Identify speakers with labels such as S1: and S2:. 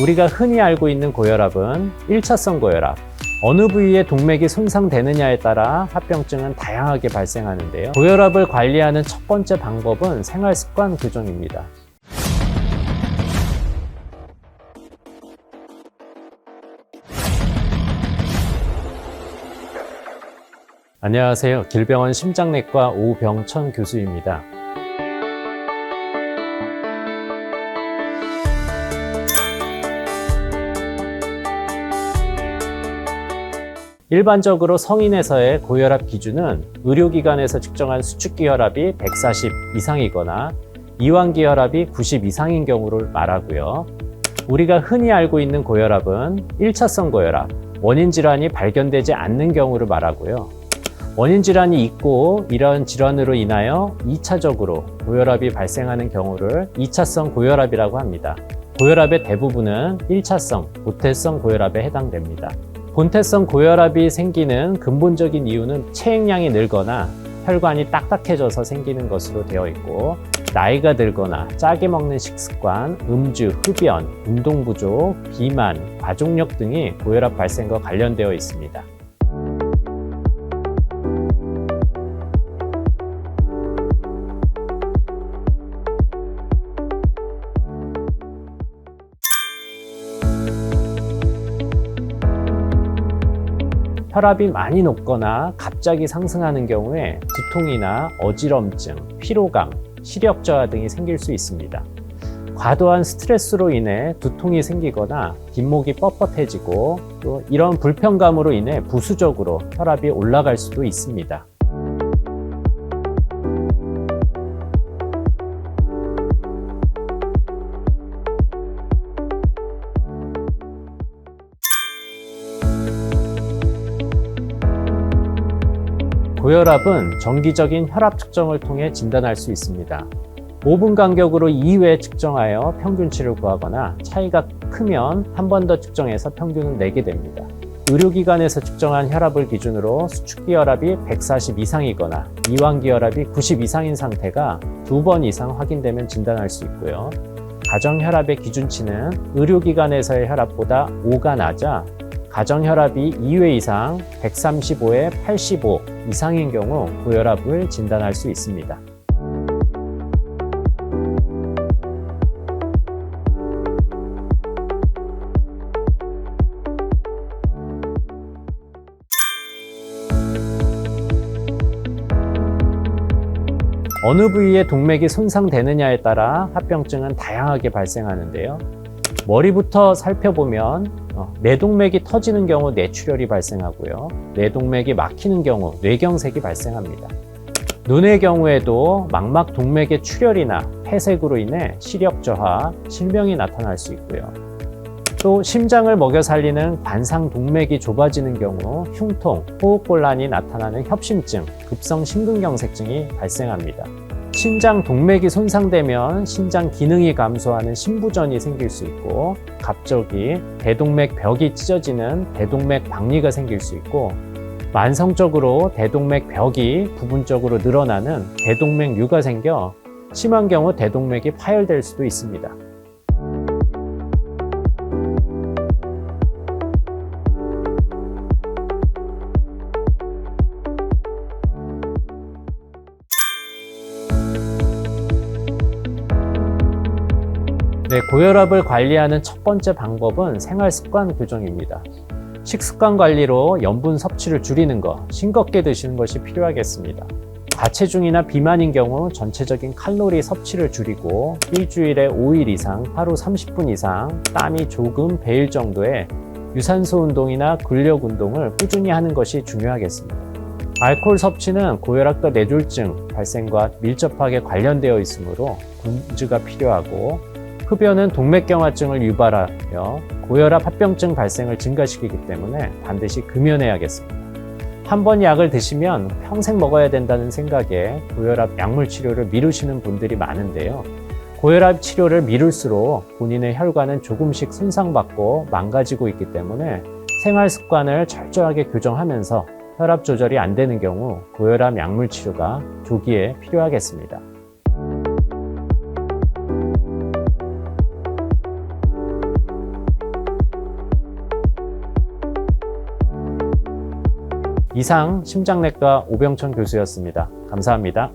S1: 우리가 흔히 알고 있는 고혈압은 1차성 고혈압. 어느 부위의 동맥이 손상되느냐에 따라 합병증은 다양하게 발생하는데요. 고혈압을 관리하는 첫 번째 방법은 생활 습관 교정입니다. 안녕하세요. 길병원 심장내과 오병천 교수입니다. 일반적으로 성인에서의 고혈압 기준은 의료기관에서 측정한 수축기 혈압이 140 이상이거나 이완기 혈압이 90 이상인 경우를 말하고요. 우리가 흔히 알고 있는 고혈압은 1차성 고혈압, 원인 질환이 발견되지 않는 경우를 말하고요. 원인 질환이 있고 이런 질환으로 인하여 2차적으로 고혈압이 발생하는 경우를 2차성 고혈압이라고 합니다. 고혈압의 대부분은 1차성, 고태성 고혈압에 해당됩니다. 본태성 고혈압이 생기는 근본적인 이유는 체액량이 늘거나 혈관이 딱딱해져서 생기는 것으로 되어 있고 나이가 들거나 짜게 먹는 식습관, 음주, 흡연, 운동 부족, 비만, 과종력 등이 고혈압 발생과 관련되어 있습니다. 혈압이 많이 높거나 갑자기 상승하는 경우에 두통이나 어지럼증, 피로감, 시력 저하 등이 생길 수 있습니다. 과도한 스트레스로 인해 두통이 생기거나 뒷목이 뻣뻣해지고 또 이런 불편감으로 인해 부수적으로 혈압이 올라갈 수도 있습니다. 고혈압은 정기적인 혈압 측정을 통해 진단할 수 있습니다. 5분 간격으로 2회 측정하여 평균치를 구하거나 차이가 크면 한 번 더 측정해서 평균을 내게 됩니다. 의료기관에서 측정한 혈압을 기준으로 수축기 혈압이 140 이상이거나 이완기 혈압이 90 이상인 상태가 두 번 이상 확인되면 진단할 수 있고요. 가정 혈압의 기준치는 의료기관에서의 혈압보다 5가 낮아 가정 혈압이 2회 이상 135에 85 이상인 경우 고혈압을 진단할 수 있습니다. 어느 부위의 동맥이 손상되느냐에 따라 합병증은 다양하게 발생하는데요. 머리부터 살펴보면 어, 뇌동맥이 터지는 경우 뇌출혈이 발생하고요. 뇌동맥이 막히는 경우 뇌경색이 발생합니다. 눈의 경우에도 망막 동맥의 출혈이나 폐색으로 인해 시력 저하, 실명이 나타날 수 있고요. 또 심장을 먹여 살리는 관상 동맥이 좁아지는 경우 흉통, 호흡곤란이 나타나는 협심증, 급성 심근경색증이 발생합니다. 심장 동맥이 손상되면 심장 기능이 감소하는 심부전이 생길 수 있고 갑자기 대동맥 벽이 찢어지는 대동맥 박리가 생길 수 있고 만성적으로 대동맥 벽이 부분적으로 늘어나는 대동맥류가 생겨 심한 경우 대동맥이 파열될 수도 있습니다. 네, 고혈압을 관리하는 첫 번째 방법은 생활 습관 교정입니다. 식습관 관리로 염분 섭취를 줄이는 것, 싱겁게 드시는 것이 필요하겠습니다. 과체중이나 비만인 경우 전체적인 칼로리 섭취를 줄이고 일주일에 5일 이상 하루 30분 이상 땀이 조금 배일 정도의 유산소 운동이나 근력 운동을 꾸준히 하는 것이 중요하겠습니다. 알코올 섭취는 고혈압과 뇌졸중 발생과 밀접하게 관련되어 있으므로 금주가 필요하고 흡연은 동맥경화증을 유발하여 고혈압 합병증 발생을 증가시키기 때문에 반드시 금연해야겠습니다. 한 번 약을 드시면 평생 먹어야 된다는 생각에 고혈압 약물 치료를 미루시는 분들이 많은데요. 고혈압 치료를 미룰수록 본인의 혈관은 조금씩 손상받고 망가지고 있기 때문에 생활 습관을 철저하게 교정하면서 혈압 조절이 안 되는 경우 고혈압 약물 치료가 조기에 필요하겠습니다. 이상 심장내과 오병천 교수였습니다. 감사합니다.